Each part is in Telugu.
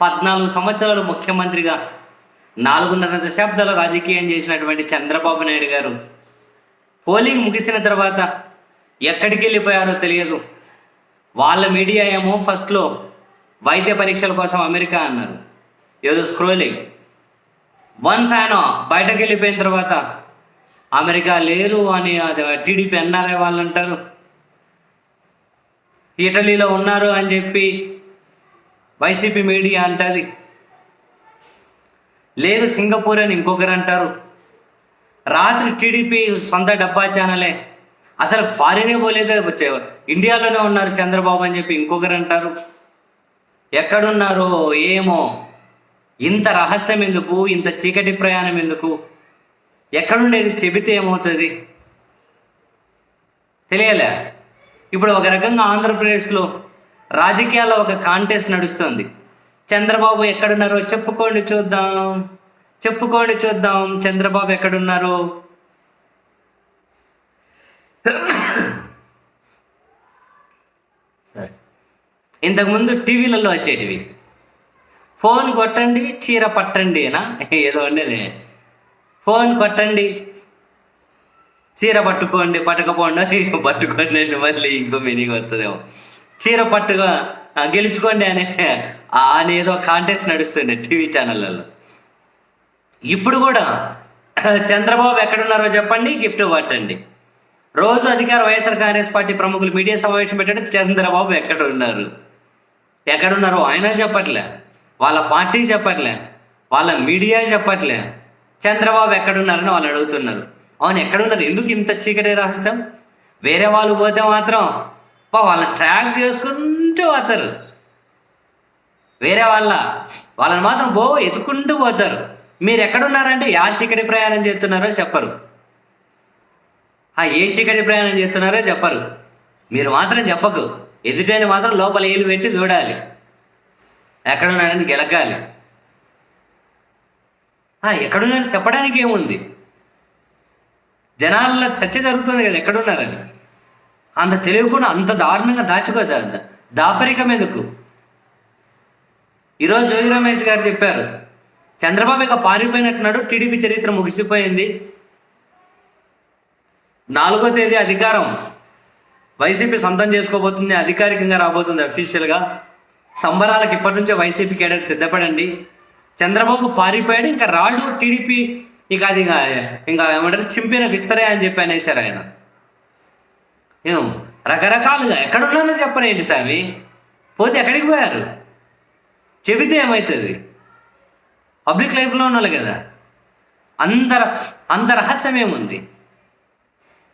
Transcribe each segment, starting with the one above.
పద్నాలుగు సంవత్సరాలు ముఖ్యమంత్రిగా నాలుగున్నర దశాబ్దాలు రాజకీయం చేసినటువంటి చంద్రబాబు నాయుడు గారు. పోలింగ్ ముగిసిన తర్వాత ఎక్కడికి వెళ్ళిపోయారో తెలియదు. వాళ్ళ మీడియా ఏమో ఫస్ట్లో వైద్య పరీక్షల కోసం అమెరికా అన్నారు. ఏదో స్క్రోలింగ్ వన్స్ ఆయన బయటకు వెళ్ళిపోయిన తర్వాత అమెరికా లేరు అని అది టీడీపీ ఎన్ఆర్ఐ వాళ్ళు అంటారు. ఇటలీలో ఉన్నారు అని చెప్పి వైసీపీ మీడియా అంటుంది. లేరు సింగపూర్ అని ఇంకొకరు అంటారు. రాత్రి టీడీపీ సొంత డబ్బా ఛానలే. అసలు ఫారినే పోలేదు ఇండియాలోనే ఉన్నారు చంద్రబాబు అని చెప్పి ఇంకొకరు అంటారు. ఎక్కడున్నారో ఏమో. ఇంత రహస్యం ఎందుకు? ఇంత చీకటి ప్రయాణం ఎందుకు? ఎక్కడుండేది చెబితే ఏమవుతుంది? తెలియలే. ఇప్పుడు ఒక రకంగా ఆంధ్రప్రదేశ్లో రాజకీయాల్లో ఒక కాంటెస్ట్ నడుస్తుంది. చంద్రబాబు ఎక్కడున్నారో చెప్పుకోండి చూద్దాం. చెప్పుకోండి చూద్దాం చంద్రబాబు ఎక్కడున్నారు. సరే. ఇంతకుముందు టీవీలలో వచ్చేటివి. ఫోన్ కొట్టండి చీర పట్టండి ఏదో ఉండేది. ఫోన్ కొట్టండి చీర పట్టుకోండి పట్టకపోండి పట్టుకోండి మళ్ళీ ఇంకో మీనింగ్ వస్తుందేమో. చీర పట్టుగా గెలుచుకోండి అనే అనేదో కాంటెస్ట్ నడుస్తుండే టీవీ ఛానళ్ళలో ఇప్పుడు కూడా చంద్రబాబు ఎక్కడున్నారో చెప్పండి గిఫ్ట్ పట్టండి. రోజు అధికార వైఎస్ఆర్ కాంగ్రెస్ పార్టీ ప్రముఖులు మీడియా సమావేశం పెట్టండి చంద్రబాబు ఎక్కడ ఉన్నారు ఎక్కడున్నారో ఆయన చెప్పట్లే వాళ్ళ పార్టీ చెప్పట్లే వాళ్ళ మీడియా చెప్పట్లే. చంద్రబాబు ఎక్కడున్నారని వాళ్ళు అడుగుతున్నారు. అవును ఎక్కడున్నారు? ఎందుకు ఇంత చీకటి రహస్యం? వేరే వాళ్ళు పోతే మాత్రం పా వాళ్ళని ట్రాక్ చేసుకుంటూ పోతారు. వేరే వాళ్ళ వాళ్ళని మాత్రం బో ఎత్తుకుంటూ పోతారు. మీరు ఎక్కడున్నారంటే యా చీకటి ప్రయాణం చేస్తున్నారో చెప్పరు. ఆ ఏ చీకటి ప్రయాణం చేస్తున్నారో చెప్పరు. మీరు మాత్రం చెప్పకు. ఎదుటని మాత్రం లోపల ఏలు పెట్టి చూడాలి. ఎక్కడున్నాడని గెలకాలి ఆ, ఎక్కడున్నారని చెప్పడానికి ఏముంది? జనాల్లో చర్చ జరుగుతుంది కదా ఎక్కడున్నారని. అంత తెలియకుండా అంత దారుణంగా దాచుకోదు దాపరికం ఎందుకు ఈరోజు జ్యోతి రమేష్ గారు చెప్పారు చంద్రబాబు ఇక పారిపోయినట్టున్నాడు టీడీపీ చరిత్ర ముగిసిపోయింది. నాలుగో తేదీ అధికారం. వైసీపీ సొంతం చేసుకోబోతుంది అధికారికంగా రాబోతుంది అఫీషియల్గా. సంబరాలకు ఇప్పటి నుంచే వైసీపీ కేడర్ సిద్ధపడండి. చంద్రబాబు పారిపోయాడు ఇంకా రాడు టీడీపీ ఇక అది ఇంకా ఇంకా ఏమంటారు చింపిన విస్తరే అని చెప్పి అనేసారు ఆయన. ఏం? రకరకాలుగా ఎక్కడున్నానో చెప్పరేంటి స్వామి పోతే ఎక్కడికి పోయారు? చెబితే ఏమవుతుంది పబ్లిక్ లైఫ్లో ఉన్నాళ్ళు కదా. అంత అంత రహస్యం ఏముంది?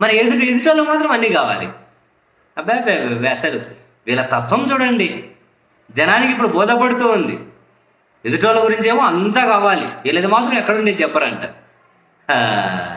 మరి ఎదుటి ఎదుటోళ్ళు మాత్రం అన్నీ కావాలి. అబ్బాయి అసలు వీళ్ళ తత్వం చూడండి. జనానికి ఇప్పుడు బోధపడుతూ ఉంది. ఎదుటోళ్ళ గురించి ఏమో అంతా కావాలి. వీళ్ళది మాత్రం ఎక్కడుండి చెప్పరంట. ఆ.